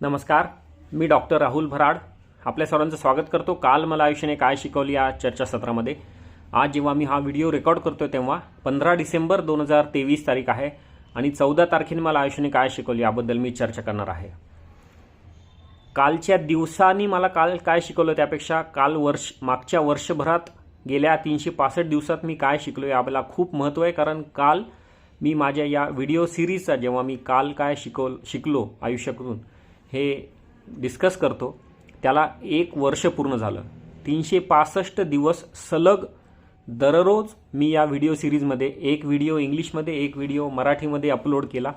नमस्कार मी डॉक्टर राहुल भराड. आपल्या सर्वांचं स्वागत करतो. काल मला आयुष्याने काय शिकवली या चर्चासत्रामध्ये आज जेव्हा मी हा व्हिडिओ रेकॉर्ड करतो तेव्हा पंधरा डिसेंबर दोन हजार तेवीस तारीख आहे आणि चौदा तारखेने मला आयुष्याने काय शिकवली याबद्दल मी चर्चा करणार आहे. कालच्या दिवसांनी मला काल काय शिकवलं त्यापेक्षा काल वर्ष मागच्या वर्षभरात गेल्या तीनशे पासष्ट दिवसात मी काय शिकलो याला खूप महत्त्व आहे. कारण काल मी माझ्या या व्हिडिओ सिरीजचा जेव्हा मी काल काय शिकव शिकलो आयुष्याकडून हे डिस्कस करतो. त्याला एक वर्ष पूर्ण झालं. तीनशे पासष्ट दिवस सलग दररोज मी या व्हिडिओ सिरीजमध्ये एक व्हिडिओ इंग्लिशमध्ये एक व्हिडिओ मराठीमध्ये अपलोड केला.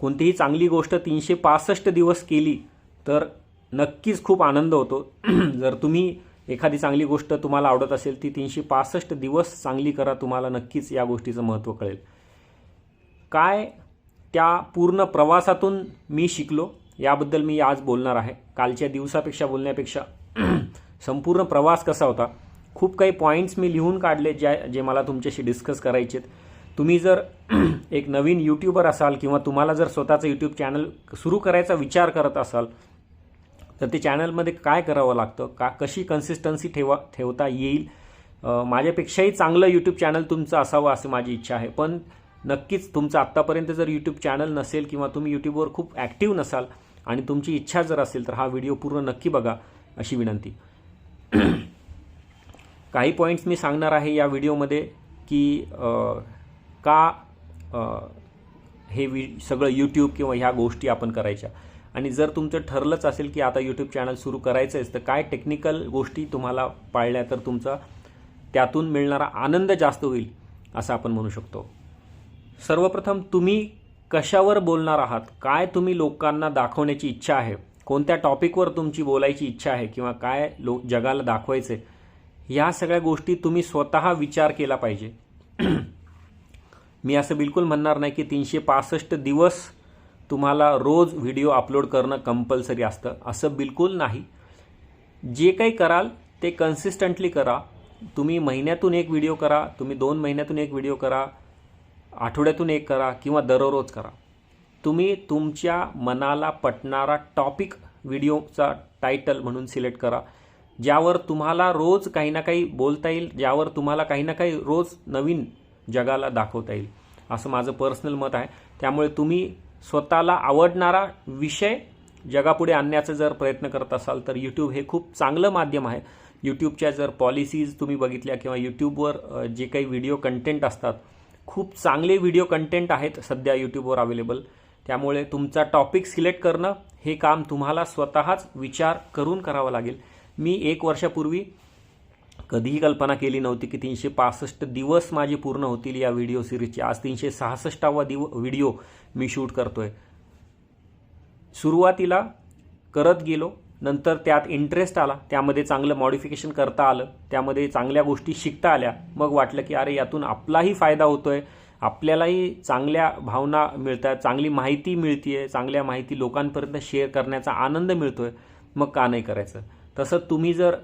कोणतीही चांगली गोष्ट तीनशे पासष्ट दिवस केली तर नक्कीच खूप आनंद होतो. जर तुम्ही एखादी चांगली गोष्ट तुम्हाला आवडत असेल ती तीनशे पासष्ट दिवस चांगली करा तुम्हाला नक्कीच या गोष्टीचं महत्त्व कळेल. काय त्या पूर्ण प्रवासातून मी शिकलो? याबद्दल मी आज बोलणार आहे. कालच्या दिवसापेक्षा बोलण्यापेक्षा संपूर्ण प्रवास कसा होता? खूप काही पॉईंट्स मी लिहून काढले ज्या जे मला तुमच्याशी डिस्कस करायचे तुम्ही जर एक नवीन यूट्यूबर असाल किंवा तुम्हाला जर स्वतःचं यूट्यूब चॅनल सुरू करायचा विचार करत असाल तर ते चॅनलमध्ये काय करावं लागतं? का कशी कन्सिस्टन्सी ठेवा ठेवता येईल? माझ्यापेक्षाही चांगलं यूट्यूब चॅनल तुमचं असावं असं माझी इच्छा आहे. पण नक्कीच तुमचं आत्तापर्यंत जर यूट्यूब चॅनल नसेल किंवा तुम्ही यूट्यूबवर खूप ॲक्टिव्ह नसाल आणि तुमची इच्छा जर असेल तर हा व्हिडिओ पूर्ण नक्की बघा अशी विनंती. काही पॉईंट्स मी सांगणार आहे या व्हिडिओमध्ये की आ, का आ, हे वि सगळं यूट्यूब किंवा ह्या गोष्टी आपण करायच्या. आणि जर तुमचं ठरलंच असेल की आता यूट्यूब चॅनल सुरू करायचं आहे तर काय टेक्निकल गोष्टी तुम्हाला पाळल्या तर तुमचा त्यातून मिळणारा आनंद जास्त होईल असं आपण म्हणू शकतो. सर्वप्रथम तुम्ही कशावर बोलणार आहात? काय तुम्ही लोकांना दाखवण्याची इच्छा आहे? कोणत्या टॉपिकवर तुमची बोलायची इच्छा आहे किंवा काय लो जगाला दाखवायचे ह्या सगळ्या गोष्टी तुम्ही स्वतः विचार केला पाहिजे. मी असं बिलकुल म्हणणार नाही की तीनशे पासष्ट दिवस तुम्हाला रोज व्हिडिओ अपलोड करणं कंपल्सरी असतं. असं बिलकुल नाही. जे काही कराल ते कन्सिस्टंटली करा. तुम्ही महिन्यातून एक व्हिडिओ करा तुम्ही दोन महिन्यातून एक व्हिडिओ करा आठवड्यातून एक करा किंवा दररोज करा. तुम्ही तुमच्या मनाला पटणारा टॉपिक व्हिडिओचा टायटल म्हणून सिलेक्ट करा. ज्यावर तुम्हाला रोज काही ना काही बोलता येईल ज्यावर तुम्हाला काही ना काही रोज नवीन जगाला दाखवता येईल. असं माझं पर्सनल मत आहे. त्यामुळे तुम्ही स्वतःला आवडणारा विषय जगापुढे आणण्याचा जर प्रयत्न करत असाल तर यूट्यूब हे खूप चांगलं माध्यम आहे. यूट्यूबच्या जर पॉलिसीज तुम्ही बघितल्या किंवा यूट्यूबवर जे काही व्हिडिओ कंटेंट असतात खूप चांगले व्हिडिओ कंटेंट आहेत सध्या यूट्यूबवर अवेलेबल त्यामुळे तुमचा टॉपिक सिलेक्ट करणं हे काम तुम्हाला स्वतःच विचार करून करावं लागेल. मी एक वर्षापूर्वी कधीही कल्पना केली नव्हती की तीनशे पासष्ट दिवस माझे पूर्ण होतील या व्हिडिओ सिरीजचे आज तीनशे सहासष्टावा दिव व्हिडिओ मी शूट करतोय. सुरुवातीला करत गेलो नंतर त्यात इंटरेस्ट आला. त्यामध्ये चांगलं मॉडिफिकेशन करता आलं. त्यामध्ये चांगल्या गोष्टी शिकता आल्या. मग वाटलं की अरे यातून आपलाही फायदा होतोय. आपल्यालाही चांगल्या भावना मिळतात. चांगली माहिती मिळतीये. चांगल्या माहिती लोकांपर्यंत शेअर करण्याचा आनंद मिळतोय. मग का नाही करायचं? तसं तुम्ही जर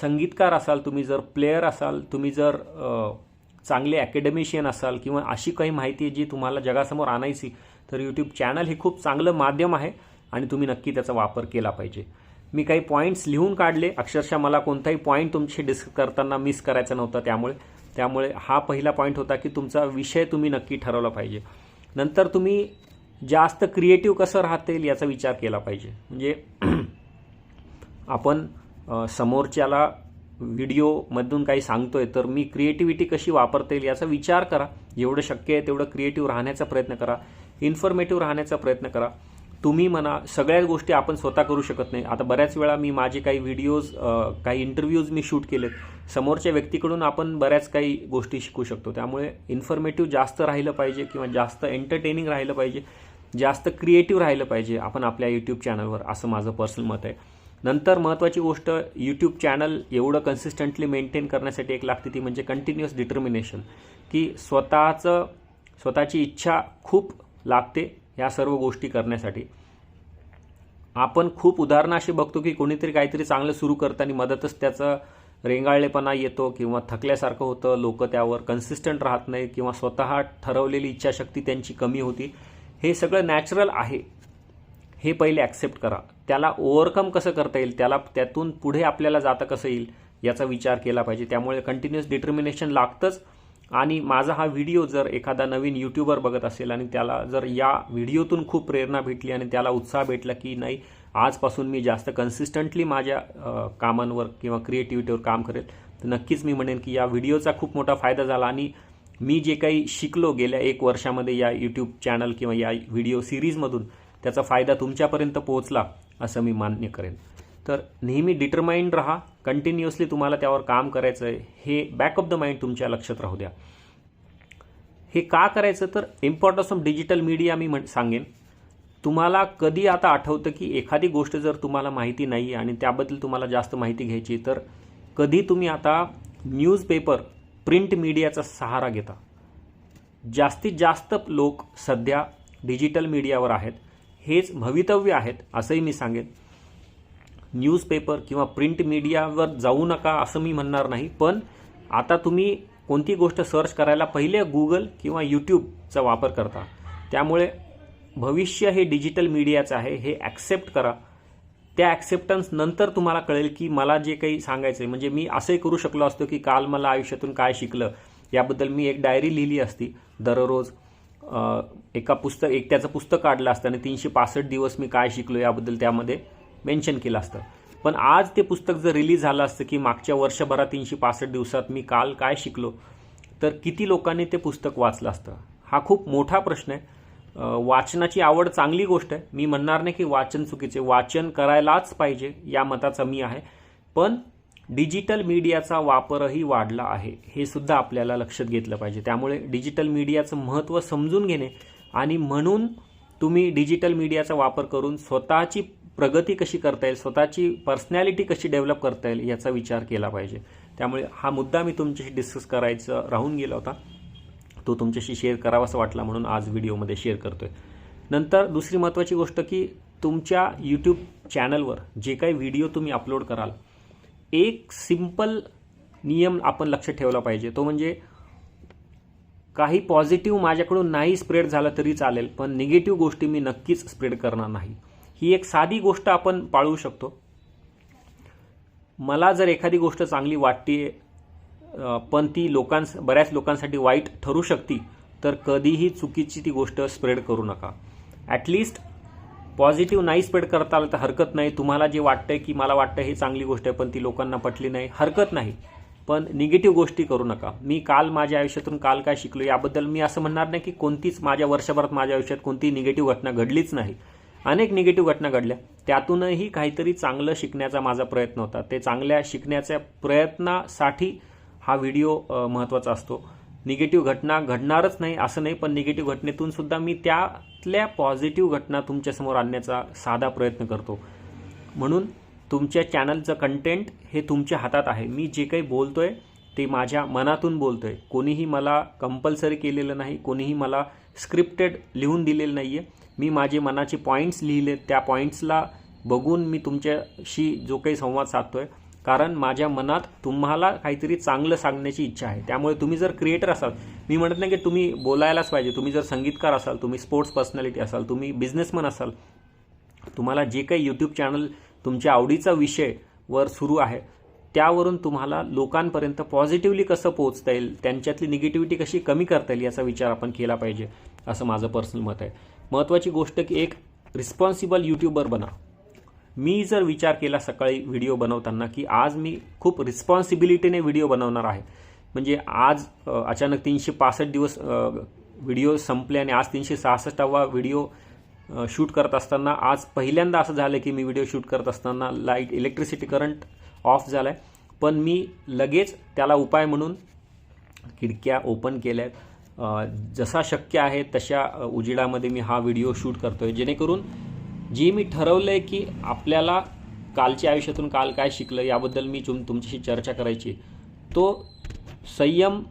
संगीतकार असाल तुम्ही जर प्लेयर असाल तुम्ही जर चांगले अकॅडमिशियन असाल किंवा अशी काही माहिती आहे जी तुम्हाला जगासमोर आणायची तर यूट्यूब चॅनल हे खूप चांगलं माध्यम आहे आणि तुम्ही नक्की त्याचा वापर केला पाहिजे. मी काही पॉईंट्स लिहून काढले. अक्षरशः मला कोणताही पॉईंट तुमची डिस्क करताना मिस करायचा नव्हता त्यामुळे. त्यामुळे हा पहिला पॉईंट होता की तुमचा विषय तुम्ही नक्की ठरवला पाहिजे. नंतर तुम्ही जास्त क्रिएटिव्ह कसं राहतील याचा विचार केला पाहिजे. म्हणजे आपण समोरच्याला व्हिडिओमधून काही सांगतोय तर मी क्रिएटिव्हिटी कशी वापरता येईल याचा विचार करा. जेवढं शक्य आहे तेवढं क्रिएटिव्ह राहण्याचा प्रयत्न करा. इन्फॉर्मेटिव्ह राहण्याचा प्रयत्न करा. तुम्ही म्हणा सगळ्याच गोष्टी आपण स्वतः करू शकत नाही. आता बऱ्याच वेळा मी माझे काही व्हिडिओज काही इंटरव्ह्यूज मी शूट केलेत. समोरच्या व्यक्तीकडून आपण बऱ्याच काही गोष्टी शिकू शकतो. त्यामुळे इन्फॉर्मेटिव्ह जास्त राहिलं पाहिजे किंवा जास्त एंटरटेनिंग राहिलं पाहिजे जास्त क्रिएटिव्ह राहिलं पाहिजे आपण आपल्या यूट्यूब चॅनलवर असं माझं पर्सनल मत आहे. नंतर महत्त्वाची गोष्ट यूट्यूब चॅनल एवढं कन्सिस्टंटली मेंटेन करण्यासाठी एक लागते ती म्हणजे कंटिन्युअस डिटर्मिनेशन की स्वतःचं स्वतःची इच्छा खूप लागते ह्या सर्व गोष्टी करण्यासाठी. आपण खूप उदाहरणं अशी बघतो की कोणीतरी काहीतरी चांगलं सुरू करताना मदतच त्याचं रेंगाळलेपणा येतो किंवा थकल्यासारखं होतं लोक त्यावर कन्सिस्टंट राहत नाही किंवा स्वतः ठरवलेली इच्छाशक्ती त्यांची कमी होती. हे सगळं नॅचरल आहे. हे पहिले ॲक्सेप्ट करा. त्याला ओव्हरकम कसं करता येईल त्याला त्यातून पुढे आपल्याला जाता कसं येईल याचा विचार केला पाहिजे. त्यामुळे कंटिन्युअस डिटर्मिनेशन लागतंच. आणि माझा हा व्हिडिओ जर एखादा नवीन यूट्यूबर बघत असेल आणि त्याला जर या व्हिडिओतून खूप प्रेरणा भेटली आणि त्याला उत्साह भेटला की नाही आजपासून मी जास्त कन्सिस्टंटली माझ्या कामांवर किंवा क्रिएटिव्हिटीवर काम करेल तर नक्कीच मी म्हणेन की या व्हिडिओचा खूप मोठा फायदा झाला. आणि मी जे काही शिकलो गेल्या एक वर्षामध्ये या यूट्यूब चॅनल किंवा या व्हिडिओ सिरीजमधून त्याचा फायदा तुमच्यापर्यंत पोहोचला असं मी मान्य करेन. तर नेहमी डिटरमाइंड राहा कंटिन्युअसली तुम्हाला त्यावर काम करायचं आहे हे बॅक ऑफ द माइंड तुमच्या लक्षात राहू द्या. हे का करायचं? तर इम्पॉर्टन्स ऑफ डिजिटल मीडिया मी म्हण सांगेन. तुम्हाला कधी आता आठवतं की एखादी गोष्ट जर तुम्हाला माहिती नाही आणि त्याबद्दल तुम्हाला जास्त माहिती घ्यायची तर कधी तुम्ही आता न्यूजपेपर प्रिंट मीडियाचा सहारा घेता. जास्तीत जास्त लोक सध्या डिजिटल मीडियावर आहेत. हेच भवितव्य आहेत असंही मी सांगेन. न्यूजपेपर किंवा प्रिंट मीडियावर जाऊ नका असं मी म्हणणार नाही. पण आता तुम्ही कोणती गोष्ट सर्च करायला पहिले गुगल किंवा यूट्यूबचा वापर करता. त्यामुळे भविष्य हे डिजिटल मीडियाचं आहे हे ॲक्सेप्ट करा. त्या ॲक्सेप्टन्स नंतर तुम्हाला कळेल की मला जे काही सांगायचं आहे म्हणजे मी असंही करू शकलो असतो की काल मला आयुष्यातून काय शिकलं याबद्दल मी एक डायरी लिहिली असती. दररोज एका पुस्तक एक त्याचं पुस्तक काढलं असतं आणि तीनशे पासष्ट दिवस मी काय शिकलो याबद्दल त्यामध्ये मेन्शन केलं असतं. पण आज ते पुस्तक जर रिलीज झालं असतं की मागच्या वर्षभरात तीनशे पासष्ट दिवसात मी काल काय शिकलो तर किती लोकांनी ते पुस्तक वाचलं असतं? हा खूप मोठा प्रश्न आहे. वाचनाची आवड चांगली गोष्ट आहे. मी म्हणणार नाही की वाचन चुकीचे वाचन करायलाच पाहिजे या मताचा मी आहे. पण डिजिटल मीडियाचा वापरही वाढला आहे. हे सुद्धा आपल्याला लक्षात घेतलं पाहिजे. त्यामुळे डिजिटल मीडियाचं महत्त्व समजून घेणे आणि म्हणून तुम्ही डिजिटल मीडियाचा वापर करून स्वतःची प्रगती कशी करता येईल स्वतःची पर्सनॅलिटी कशी डेव्हलप करता येईल याचा विचार केला पाहिजे. त्यामुळे हा मुद्दा मी तुमच्याशी डिस्कस करायचं राहून गेला होता. तो तुमच्याशी शेअर करावासा वाटला म्हणून आज व्हिडिओमध्ये शेअर करतोय. नंतर दुसरी महत्त्वाची गोष्ट की तुमच्या यूट्यूब चॅनलवर जे काही व्हिडिओ तुम्ही अपलोड कराल एक सिंपल नियम आपण लक्षात ठेवला पाहिजे. तो म्हणजे काही पॉझिटिव्ह माझ्याकडून नाही स्प्रेड झालं तरी चालेल पण निगेटिव्ह गोष्टी मी नक्कीच स्प्रेड करणार नाही. ही एक साधी गोष्ट आपण पाळू शकतो. मला जर एखादी गोष्ट चांगली वाटते पण ती लोकांस बऱ्याच लोकांसाठी वाईट ठरू शकती तर कधीही चुकीची ती गोष्ट स्प्रेड करू नका. ॲटलिस्ट पॉझिटिव्ह नाही स्प्रेड करता आलं तर हरकत नाही. तुम्हाला जे वाटतं की मला वाटतं हे चांगली गोष्ट आहे पण ती लोकांना पटली नाही हरकत नाही. पण निगेटिव्ह गोष्टी करू नका. मी काल माझ्या आयुष्यातून काल काय शिकलो याबद्दल मी असं म्हणणार नाही की कोणतीच माझ्या वर्षभरात माझ्या आयुष्यात कोणती निगेटिव्ह घटना घडलीच नाही. अनेक निगेटिव्ह घटना घडल्या. त्यातूनही काहीतरी चांगलं शिकण्याचा माझा प्रयत्न होता. ते चांगल्या शिकण्याच्या प्रयत्नासाठी हा व्हिडिओ महत्त्वाचा असतो. निगेटिव्ह घटना घडणारच नाही असं नाही पण निगेटिव्ह घटनेतून सुद्धा मी त्यातल्या पॉझिटिव्ह घटना तुमच्यासमोर आणण्याचा साधा प्रयत्न करतो. म्हणून तुमच्या चॅनलचं कंटेंट हे तुमच्या हातात आहे. मी जे काही बोलतो आहे ते माझ्या मनातून बोलतो आहे कोणीही मला कंपल्सरी केलेलं नाही कोणीही मला स्क्रिप्टेड लिहून दिलेलं नाही आहे मी माझे मनाचे पॉईंट्स लिहिले. त्या पॉईंट्सला बघून मी तुमच्याशी जो काही संवाद साधतोय कारण माझ्या मनात तुम्हाला काहीतरी चांगलं सांगण्याची इच्छा आहे. त्यामुळे तुम्ही जर क्रिएटर असाल मी म्हणत नाही की तुम्ही बोलायलाच पाहिजे. तुम्ही जर संगीतकार असाल तुम्ही स्पोर्ट्स पर्सनॅलिटी असाल तुम्ही बिझनेसमन असाल तुम्हाला जे काही यूट्यूब चॅनल तुमच्या आवडीचा विषय वर सुरू आहे त्यावरून तुम्हाला लोकांपर्यंत पॉझिटिव्हली कसं पोहोचता येईल त्यांच्यातली निगेटिव्हिटी कशी कमी करता येईल याचा विचार आपण केला पाहिजे असं माझं पर्सनल मत आहे. महत्त्वाची गोष्ट की एक रिस्पॉन्सिबल यूट्यूबर बना. मी जर विचार केला सकाळी व्हिडिओ बनवताना की आज मी खूप रिस्पॉन्सिबिलिटीने व्हिडिओ बनवणार आहे. म्हणजे आज अचानक तीनशे पासष्ट दिवस व्हिडिओ संपले आणि आज तीनशे सहासष्टावा व्हिडिओ शूट करत असताना आज पहिल्यांदा असं झालं की मी व्हिडिओ शूट करत असताना लाइट इलेक्ट्रिसिटी करंट ऑफ झाला आहे पण मी लगेच त्याला उपाय म्हणून खिडक्या ओपन केल्या आहेत जसा शक्य आहे तशा उजेडामध्ये मी हा व्हिडिओ शूट करतो आहे जेणेकरून जे मी ठरवलं आहे की आपल्याला कालच्या आयुष्यातून काल काय शिकलं याबद्दल मी तुम तुमच्याशी चर्चा करायची तो संयम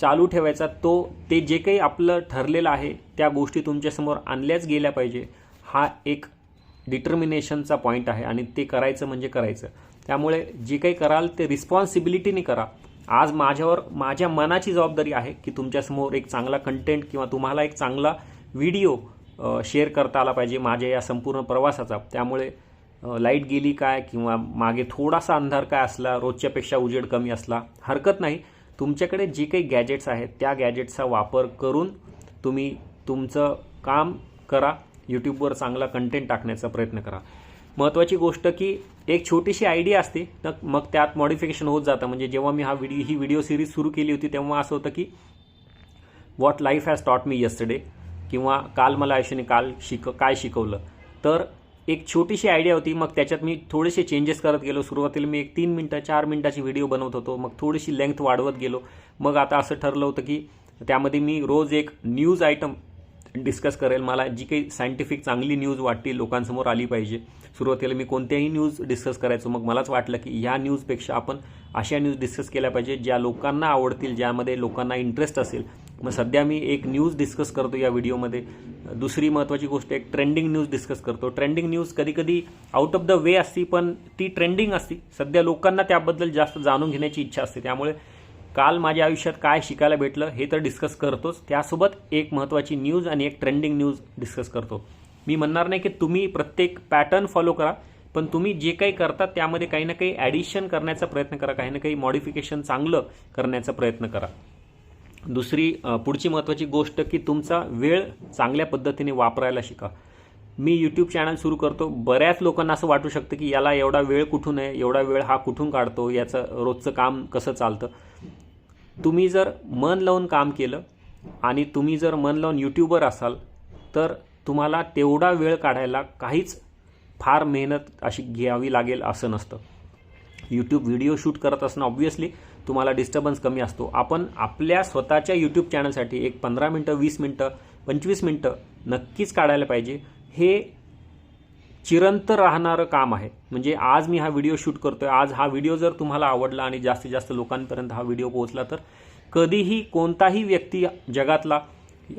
चालू ठेवायचा तो ते जे काही आपलं ठरलेलं आहे त्या गोष्टी तुमच्यासमोर आणल्याच गेल्या पाहिजे हा एक डिटर्मिनेशनचा पॉईंट आहे आणि ते करायचं म्हणजे करायचं. त्यामुळे जे काही कराल ते रिस्पॉन्सिबिलिटीने करा. आज माझ्यावर माझ्या मनाची जबाबदारी आहे की तुमच्यासमोर एक चांगला कंटेंट किंवा तुम्हाला एक चांगला व्हिडिओ शेअर करता आला पाहिजे माझ्या या संपूर्ण प्रवासाचा. त्यामुळे लाइट गेली काय किंवा मागे थोडासा अंधार काय असला रोजच्यापेक्षा उजेड कमी असला हरकत नाही. तुमच्याकडे जे काही गॅजेट्स आहेत त्या गॅजेट्सचा वापर करून तुम्ही तुमचं काम करा यूट्यूबवर चांगला कंटेंट टाकण्याचा प्रयत्न करा. महत्त्वाची गोष्ट की एक छोटीशी आयडिया असते तर मग त्यात मॉडिफिकेशन होत जातं. म्हणजे जेव्हा मी हा व्हिडिओ ही व्हिडिओ सिरीज सुरू केली होती तेव्हा असं होतं की what life has taught me yesterday किंवा काल मला आयुष्याने काल शिक काय शिकवलं? तर एक छोटीशी आयडिया होती. मग त्याच्यात मी थोडेसे चेंजेस करत गेलो. सुरुवातीला मी एक तीन मिनटं चार मिनटाची व्हिडिओ बनवत होतो. मग थोडीशी लेंथ वाढवत गेलो. मग आता असं ठरलं होतं की त्यामध्ये मी रोज एक न्यूज आयटम डिस्कस करेल. मला जी काही सायंटिफिक चांगली न्यूज वाटतील लोकांसमोर आली पाहिजे. सुरुवातीला मी कोणत्याही न्यूज डिस्कस करायचो. मग मलाच वाटलं की ह्या न्यूजपेक्षा आपण अशा न्यूज डिस्कस केल्या पाहिजे ज्या लोकांना आवडतील ज्यामध्ये लोकांना इंटरेस्ट असेल. मग सध्या मी एक न्यूज डिस्कस करतो या व्हिडिओमध्ये दुसरी महत्त्वाची गोष्ट एक ट्रेंडिंग न्यूज डिस्कस करतो. ट्रेंडिंग न्यूज कधी कधी आउट ऑफ द वे असती पण ती ट्रेंडिंग असती. सध्या लोकांना त्याबद्दल जास्त जाणून घेण्याची इच्छा असते. त्यामुळे काल माझ्या आयुष्यात काय शिकायला भेटलं हे तर डिस्कस करतोच. त्यासोबत एक महत्त्वाची न्यूज आणि एक ट्रेंडिंग न्यूज डिस्कस करतो. मी म्हणणार नाही की तुम्ही प्रत्येक पॅटर्न फॉलो करा पण तुम्ही जे काही करता त्यामध्ये काही ना काही ॲडिशन करण्याचा प्रयत्न करा काही ना काही मॉडिफिकेशन चांगलं करण्याचा प्रयत्न करा. दुसरी पुढची महत्त्वाची गोष्ट की तुमचा वेळ चांगल्या पद्धतीने वापरायला शिका. मी यूट्यूब चॅनल सुरू करतो. बऱ्याच लोकांना असं वाटू शकतं की याला एवढा वेळ कुठून आहे एवढा वेळ हा कुठून काढतो याचं रोजचं काम कसं चालतं. तुम्ही जर मन लावून काम केलं आणि तुम्ही जर मन लावून यूट्यूबर असाल तर तुम्हाला तेवढा वेळ काढायला काहीच फार मेहनत अशी घ्यावी लागेल असं नसतं. यूट्यूब व्हिडिओ शूट करत असणं ऑब्व्हियसली तुम्हाला डिस्टर्बन्स कमी असतो. आपण आपल्या स्वतःच्या यूट्यूब चॅनलसाठी एक पंधरा मिनटं वीस मिनटं पंचवीस मिनटं नक्कीच काढायला पाहिजे. हे चिरंतर राहणारं काम आहे. म्हणजे आज मी हा व्हिडिओ शूट करतोय. आज हा व्हिडिओ जर तुम्हाला आवडला आणि जास्तीत जास्त लोकांपर्यंत हा व्हिडिओ पोहोचला तर कधीही कोणताही व्यक्ती जगातला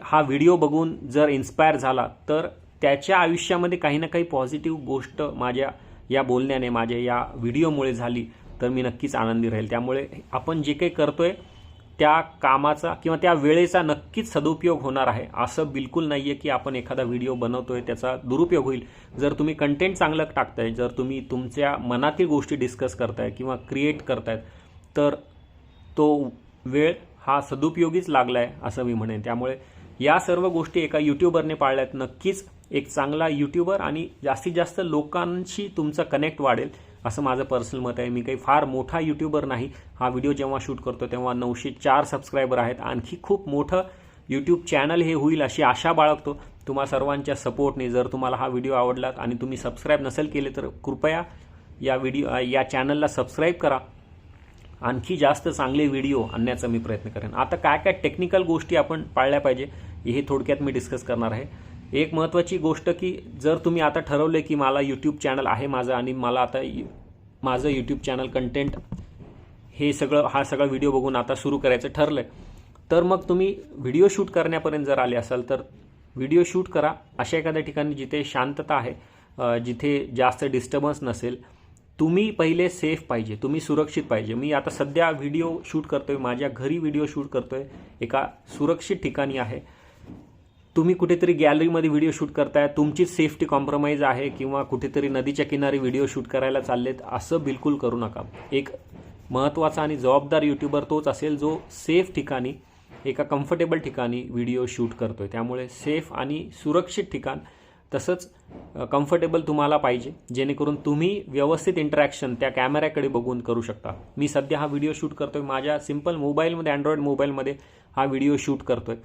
हा व्हिडिओ बघून जर इन्स्पायर झाला तर त्याच्या आयुष्यामध्ये काही ना काही पॉझिटिव्ह गोष्ट माझ्या या बोलण्याने माझ्या या व्हिडिओमुळे झाली तर मी नक्कीच आनंदी राहील. त्यामुळे आपण जे काही करतोय त्या कामाचा किंवा त्या वेळेचा नक्कीच सदुपयोग होणार आहे. असं बिलकुल नाही आहे की आपण एखादा व्हिडिओ बनवतोय त्याचा दुरुपयोग होईल. जर तुम्ही कंटेंट चांगलं टाकताय जर तुम्ही तुमच्या मनातील गोष्टी डिस्कस करताय किंवा क्रिएट करतायत तर तो वेळ हा सदुपयोगीच लागला आहे असं मी म्हणेन. त्यामुळे या सर्व गोष्टी एका यूट्यूबरने पाळल्यात. नक्कीच एक चांगला यूट्यूबर आणि जास्तीत जास्त लोकांशी तुमचं कनेक्ट वाढेल. असं माझं पर्सनल मत आहे. मी काही फार मोठा यूट्यूबर नाही. हा व्हिडिओ जेव्हा शूट करतो तेव्हा नऊशे चार सबस्क्रायबर आहेत. आणखी खूप मोठं यूट्यूब चॅनल हे होईल अशी आशा बाळगतो. तुम्हा सर्वांच्या सपोर्टने जर तुम्हाला हा व्हिडिओ आवडला आणि तुम्ही सबस्क्राईब नसेल केले तर कृपया या व्हिडिओ या चॅनलला सबस्क्राईब करा. आणखी जास्त चांगले व्हिडिओ आणण्याचा मी प्रयत्न करेन. आता काय काय टेक्निकल गोष्टी आपण पाळल्या पाहिजे हे थोडक्यात मी डिस्कस करणार आहे. एक महत्त्वाची गोष्ट की जर तुम्ही आता ठरवले की मला यूट्यूब चॅनल आहे माझं आणि मला आता यू- माझं यूट्यूब चॅनल कंटेंट हे सगळं हा सगळा व्हिडिओ बघून आता सुरू करायचं ठरलं तर मग तुम्ही व्हिडिओ शूट करण्यापर्यंत जर आले असाल तर व्हिडिओ शूट करा. अशा एखाद्या ठिकाणी जिथे शांतता आहे जिथे जास्त डिस्टर्बन्स नसेल तुम्ही पहिले सेफ पाहिजे तुम्ही सुरक्षित पाहिजे. मी आता सध्या व्हिडिओ शूट करतोय माझ्या घरी व्हिडिओ शूट करतोय एका सुरक्षित ठिकाणी आहे. तुम्ही कुठेतरी गॅलरीमध्ये व्हिडिओ शूट करताय तुमचीच सेफ्टी कॉम्प्रोमाइज आहे किंवा कुठेतरी नदीच्या किनारी व्हिडिओ शूट करायला चाललेत असं बिलकुल करू नका. एक महत्त्वाचा आणि जबाबदार यूट्यूबर तोच असेल जो सेफ ठिकाणी एका कम्फर्टेबल ठिकाणी व्हिडिओ शूट करतोय. त्यामुळे सेफ आणि सुरक्षित ठिकाण तसंच कम्फर्टेबल तुम्हाला पाहिजे जेणेकरून तुम्ही व्यवस्थित इंटरॅक्शन त्या कॅमेऱ्याकडे बघून करू शकता. मी सध्या हा व्हिडिओ शूट करतोय. माझ्या सिंपल मोबाईलमध्ये अँड्रॉइड मोबाईलमध्ये हा व्हिडिओ शूट करतोय.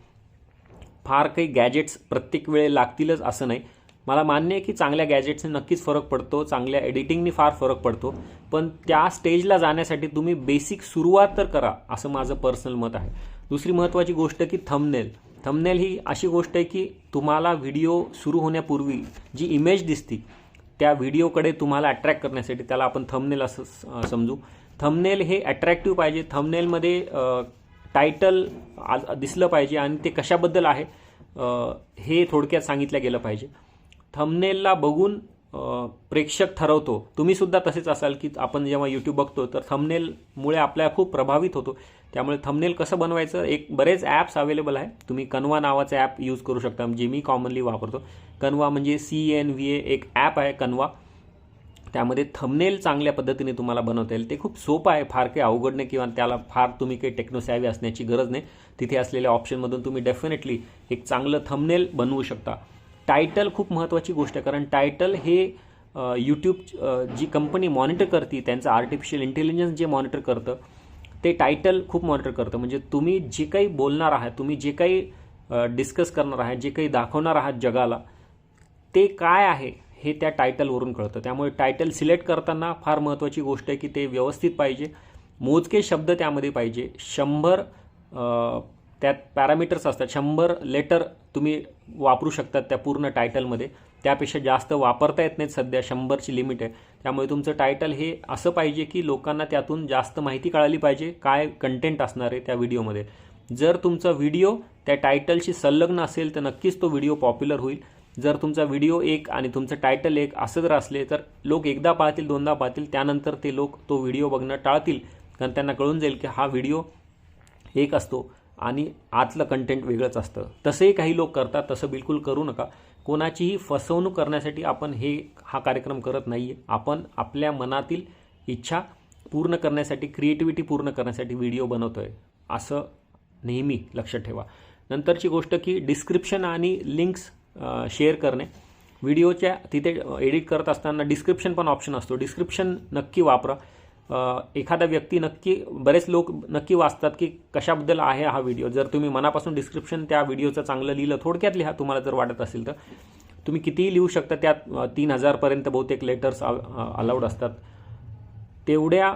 फार काही गॅजेट्स प्रत्येक वेळे लागतीलच असं नाही. मला मान्य आहे की चांगल्या गॅजेट्सने नक्कीच फरक पडतो चांगल्या एडिटिंगने फार फरक पडतो. पण त्या स्टेजला जाण्यासाठी तुम्ही बेसिक सुरुवात तर करा असं माझं पर्सनल मत आहे. दुसरी महत्त्वाची गोष्ट की थंबनेल थंबनेल ही अशी गोष्ट आहे की तुम्हाला व्हिडिओ सुरू होण्यापूर्वी जी इमेज दिसती त्या व्हिडिओकडे तुम्हाला अट्रॅक्ट करण्यासाठी त्याला आपण थंबनेल असं समजू. थंबनेल हे अट्रॅक्टिव्ह पाहिजे. थंबनेलमध्ये टायटल दिसलं पाहिजे आणि ते कशाबद्दल आहे हे थोडक्यात सांगितलं गेलं पाहिजे. थंबनेलला बघून प्रेक्षक ठरवतो. तुम्हीसुद्धा तसेच असाल की आपण जेव्हा यूट्यूब बघतो तर थंबनेलमुळे आपल्याला खूप प्रभावित होतो. त्यामुळे थंबनेल कसं बनवायचं एक बरेच ॲप्स अवेलेबल आहे. तुम्ही कन्वा नावाचं ॲप यूज करू शकता जे मी कॉमनली वापरतो. कन्वा म्हणजे सी एन व्ही ए एक ॲप आहे कन्वा त्यामध्ये थमनेल चांगल्या पद्धतीने तुम्हाला बनवता येईल. ते खूप सोपं आहे फार काही अवघड नाही किंवा त्याला फार तुम्ही काही टेक्नोसॅवी असण्याची गरज नाही. तिथे असलेल्या ऑप्शनमधून तुम्ही डेफिनेटली एक चांगलं थमनेल बनवू शकता. टायटल खूप महत्त्वाची गोष्ट आहे कारण टायटल हे यूट्यूब जी कंपनी मॉनिटर करते त्यांचं आर्टिफिशियल इंटेलिजन्स जे मॉनिटर करतं ते टायटल खूप मॉनिटर करतं. म्हणजे तुम्ही जे काही बोलणार आहात तुम्ही जे काही डिस्कस करणार आहात जे काही दाखवणार आहात जगाला ते काय आहे हे त्या टायटलवरून कळतं. त्यामुळे टायटल सिलेक्ट करताना फार महत्त्वाची गोष्ट आहे की ते व्यवस्थित पाहिजे. मोजके शब्द त्यामध्ये पाहिजे. शंभर त्यात पॅरामीटर्स असतात. शंभर लेटर तुम्ही वापरू शकतात त्या पूर्ण टायटलमध्ये त्यापेक्षा जास्त वापरता येत नाहीत सध्या. शंभरची लिमिट आहे. त्यामुळे तुमचं टायटल हे असं पाहिजे की लोकांना त्यातून जास्त माहिती कळाली पाहिजे. काय कंटेंट असणार आहे त्या व्हिडिओमध्ये जर तुमचा व्हिडिओ त्या टायटलशी संलग्न असेल तर नक्कीच तो व्हिडिओ पॉप्युलर होईल. जर तुमचा व्हिडिओ एक आणि तुमचं टायटल एक असं जर असले तर लोक एकदा पाहतील दोनदा पाहतील त्यानंतर ते लोक तो व्हिडिओ बघणं टाळतील. कारण त्यांना कळून जाईल की हा व्हिडिओ एक असतो आणि आतलं कंटेंट वेगळंच असतं. तसंही काही लोक करतात तसं बिलकुल करू नका. कोणाचीही फसवणूक करण्यासाठी आपण हे हा कार्यक्रम करत नाही आहे आपण आपल्या मनातील इच्छा पूर्ण करण्यासाठी क्रिएटिव्हिटी पूर्ण करण्यासाठी व्हिडिओ बनवतो आहे असं नेहमी लक्षात ठेवा. नंतरची गोष्ट की डिस्क्रिप्शन आणि लिंक्स शेअर करणे. व्हिडिओच्या तिथे एडिट करत असताना डिस्क्रिप्शन पण ऑप्शन असतो. डिस्क्रिप्शन नक्की वापरा. एखादा व्यक्ती नक्की बरेच लोक नक्की वाचतात की कशाबद्दल आहे हा व्हिडिओ जर तुम्ही मनापासून डिस्क्रिप्शन त्या व्हिडिओचं चांगलं लिहिलं थोडक्यात लिहा तुम्हाला जर वाटत असेल तर. तुम्ही कितीही लिहू शकता त्यात तीन हजारपर्यंत बहुतेक लेटर्स अलाउड असतात. तेवढ्या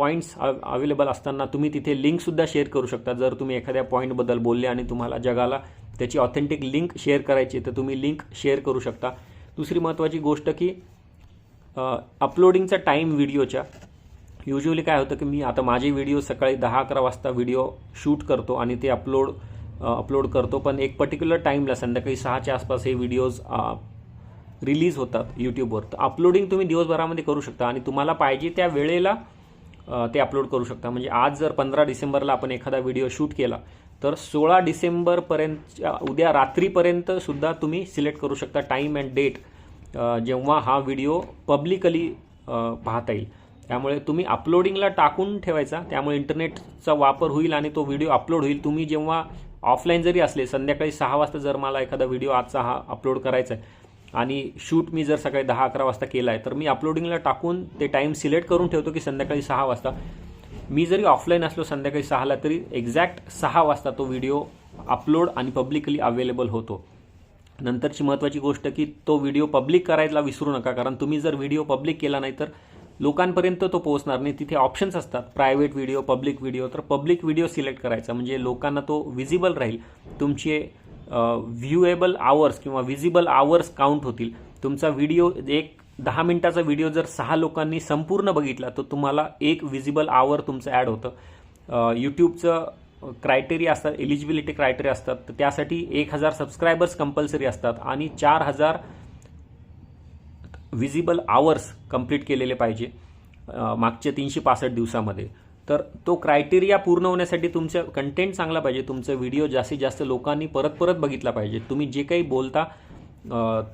पॉईंट्स अवेलेबल असताना तुम्ही तिथे लिंकसुद्धा शेअर करू शकता. जर तुम्ही एखाद्या पॉईंटबद्दल बोलले आणि तुम्हाला जगाला त्याची ऑथेंटिक लिंक शेअर करायची तर तुम्ही लिंक शेअर करू शकता. दुसरी महत्त्वाची गोष्ट की अपलोडिंगचा टाईम व्हिडिओच्या युजली काय होतं की मी आता माझे व्हिडिओ सकाळी दहा अकरा वाजता व्हिडिओ शूट करतो आणि ते अपलोड अपलोड करतो. पण एक पर्टिक्युलर टाईमला संध्याकाळी सहाच्या आसपास हे व्हिडिओज रिलीज होतात यूट्यूबवर तर अपलोडिंग तुम्ही दिवसभरामध्ये करू शकता आणि तुम्हाला पाहिजे त्या वेळेला ते अपलोड करू शकता. म्हणजे आज जर पंधरा डिसेंबरला आपण एखादा व्हिडिओ शूट केला तर सोळा डिसेंबरपर्यंत उद्या रात्रीपर्यंत सुद्धा तुम्ही सिलेक्ट करू शकता टाईम अँड डेट जेव्हा हा व्हिडिओ पब्लिकली पाहता येईल. त्यामुळे तुम्ही अपलोडिंगला टाकून ठेवायचा त्यामुळे इंटरनेटचा वापर होईल आणि तो व्हिडिओ अपलोड होईल. तुम्ही जेव्हा ऑफलाईन जरी असले संध्याकाळी सहा वाजता जर मला एखादा व्हिडिओ आजचा हा अपलोड करायचा आहे आणि शूट मी जर सकाळी दहा अकरा वाजता केला आहे तर मी अपलोडिंगला टाकून ते टाईम सिलेक्ट करून ठेवतो की संध्याकाळी सहा वाजता. मी जरी ऑफलाईन असलो संध्याकाळी सहाला तरी एक्झॅक्ट सहा वाजता तो व्हिडिओ अपलोड आणि पब्लिकली अवेलेबल होतो. नंतरची महत्त्वाची गोष्ट की तो व्हिडिओ पब्लिक करायला विसरू नका कारण तुम्ही जर व्हिडिओ पब्लिक केला नाही तर लोकांपर्यंत तो पोहोचणार नाही. तिथे ऑप्शन्स असतात प्रायव्हेट व्हिडिओ पब्लिक व्हिडिओ तर पब्लिक व्हिडिओ सिलेक्ट करायचा म्हणजे लोकांना तो विजिबल राहील. तुमचे व्ह्युएबल आवर्स किंवा विजिबल आवर्स काउंट होतील. तुमचा व्हिडिओ एक दहा मिनिटाचा व्हिडिओ जर सहा लोकांनी संपूर्ण बघितला तर तुम्हाला एक विजिबल आवर तुमचं ॲड होतं. यूट्यूबचं क्रायटेरिया असतात एलिजिबिलिटी क्रायटेरिया असतात तर त्यासाठी एक हजार सबस्क्रायबर्स कंपल्सरी असतात आणि चार हजार विजिबल आवर्स कंप्लीट केलेले पाहिजे मागच्या तीनशे पासष्ट दिवसामध्ये. तर तो क्रायटेरिया पूर्ण होण्यासाठी तुमचं कंटेंट चांगला पाहिजे तुमचं व्हिडिओ जास्तीत जास्त लोकांनी परत परत बघितला पाहिजे. तुम्ही जे काही बोलता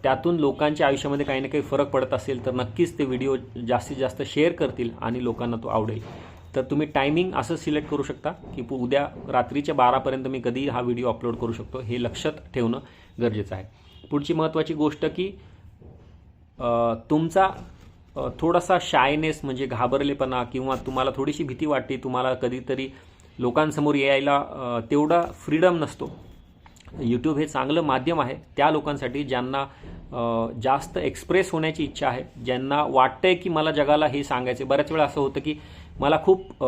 त्यातून लोकांच्या आयुष्यामध्ये काही ना काही फरक पडत असेल तर नक्कीच ते व्हिडिओ जास्तीत जास्त शेअर करतील आणि लोकांना तो आवडेल. तर तुम्ही टायमिंग असं सिलेक्ट करू शकता की पु- उद्या रात्रीच्या बारापर्यंत मी कधीही हा व्हिडिओ अपलोड करू शकतो हे लक्षात ठेवणं गरजेचं आहे. पुढची महत्त्वाची गोष्ट की तुमचा थोडासा शायनेस म्हणजे घाबरलेपणा किंवा तुम्हाला थोडीशी भीती वाटते तुम्हाला कधीतरी लोकांसमोर यायला तेवढा फ्रीडम नसतो. यूट्यूब हे चांगलं माध्यम आहे. त्या लोकांसाठी ज्यांना जास्त एक्सप्रेस होण्याची इच्छा आहे ज्यांना वाटतंय की मला जगाला हे सांगायचे बऱ्याच वेळा असं होतं की मला खूप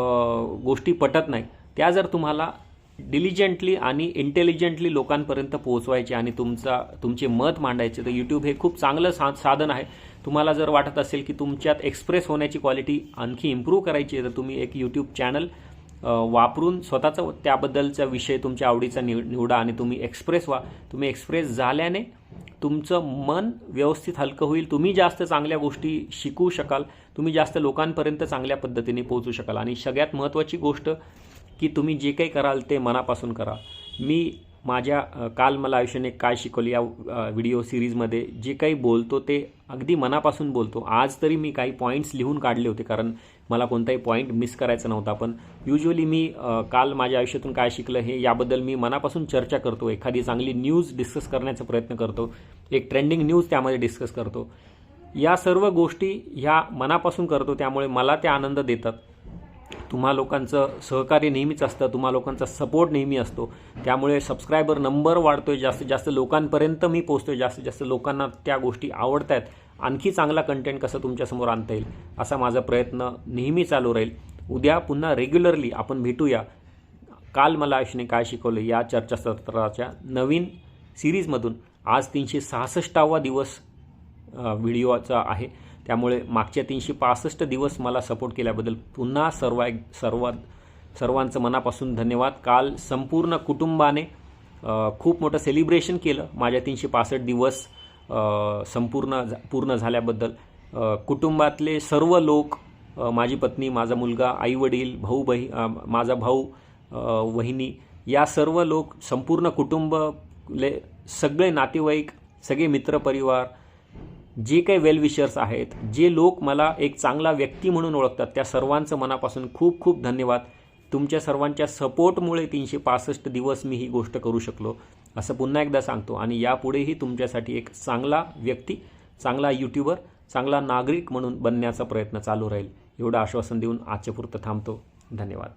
गोष्टी पटत नाही. त्या जर तुम्हाला डिलिजंटली आणि इंटेलिजंटली लोकांपर्यंत पोहोचवायचे आणि तुमचा तुमचे मत मांडायचे तर यूट्यूब हे खूप चांगलं सा साधन आहे. तुम्हाला जर वाटत असेल की तुमच्यात एक्सप्रेस होण्याची क्वालिटी आणखी इम्प्रूव्ह करायची आहे तर तुम्ही एक यूट्यूब चॅनल वापरून स्वतःचा त्याबद्दलचा विषय तुमच्या आवडीचा निव निवडा आणि तुम्ही एक्सप्रेस व्हा. तुम्ही एक्सप्रेस झाल्याने तुमचं मन व्यवस्थित हलकं होईल. तुम्ही जास्त चांगल्या गोष्टी शिकू शकाल. तुम्ही जास्त लोकांपर्यंत चांगल्या पद्धतीने पोहोचू शकाल. आणि सगळ्यात महत्त्वाची गोष्ट की तुम्ही जे काही कराल ते मनापासून करा. मी माझ्या काल मला आयुष्याने काय शिकवलं या व्हिडिओ सिरीजमध्ये जे काही बोलतो ते अगदी मनापासून बोलतो. आज तरी मी काही पॉईंट्स लिहून काढले होते कारण मला कोणताही पॉईंट मिस करायचा नव्हता. पण युजली मी काल माझ्या आयुष्यातून काय शिकलं हे याबद्दल मी मनापासून चर्चा करतो. एखादी चांगली न्यूज डिस्कस करण्याचा प्रयत्न करतो. एक ट्रेंडिंग न्यूज त्यामध्ये डिस्कस करतो. या सर्व गोष्टी ह्या मनापासून करतो त्यामुळे मला त्या आनंद देतात. तुम्हा लोकांचं सहकार्य नेहमीच असतं तुम्हा लोकांचा सपोर्ट नेहमी असतो. त्यामुळे सबस्क्रायबर नंबर वाढतोय जास्तीत जास्त लोकांपर्यंत मी पोहोचतोय जास्तीत जास्त लोकांना त्या गोष्टी आवडत आहेत आणखी चांगला कंटेंट कसं तुमच्यासमोर आणता येईल असा माझा प्रयत्न नेहमी चालू राहील. उद्या पुन्हा रेग्युलरली आपण भेटूया. काल मला आयुष्याने काय शिकवलं या चर्चासत्राच्या नवीन सिरीजमधून आज तीनशे सहासष्टावा दिवस व्हिडिओचा आहे. त्यामुळे मागच्या तीनशे पासष्ट दिवस मला सपोर्ट केल्याबद्दल पुन्हा सर्व सर्व सर्वांचं मनापासून धन्यवाद. काल संपूर्ण कुटुंबाने खूप मोठं सेलिब्रेशन केलं. माझ्या तीनशे पासष्ट दिवस संपूर्ण झा- पूर्ण झाल्याबद्दल. कुटुंबातले सर्व लोक माझी पत्नी माझा मुलगा आईवडील भाऊ बही माझा भाऊ वहिनी या सर्व लोक संपूर्ण कुटुंबले सगळे नातेवाईक सगळे मित्रपरिवार जे काही वेलविशर्स आहेत जे लोक मला एक चांगला व्यक्ती म्हणून ओळखतात त्या सर्वांचं मनापासून खूप खूप धन्यवाद. तुमच्या सर्वांच्या सपोर्टमुळे तीनशे पासष्ट दिवस मी ही गोष्ट करू शकलो असं पुन्हा एकदा सांगतो. आणि यापुढेही तुमच्यासाठी एक चांगला व्यक्ती चांगला यूट्यूबर चांगला नागरिक म्हणून बनण्याचा प्रयत्न चालू राहील. एवढं आश्वासन देऊन आजच्या पुरतं थांबतो. धन्यवाद.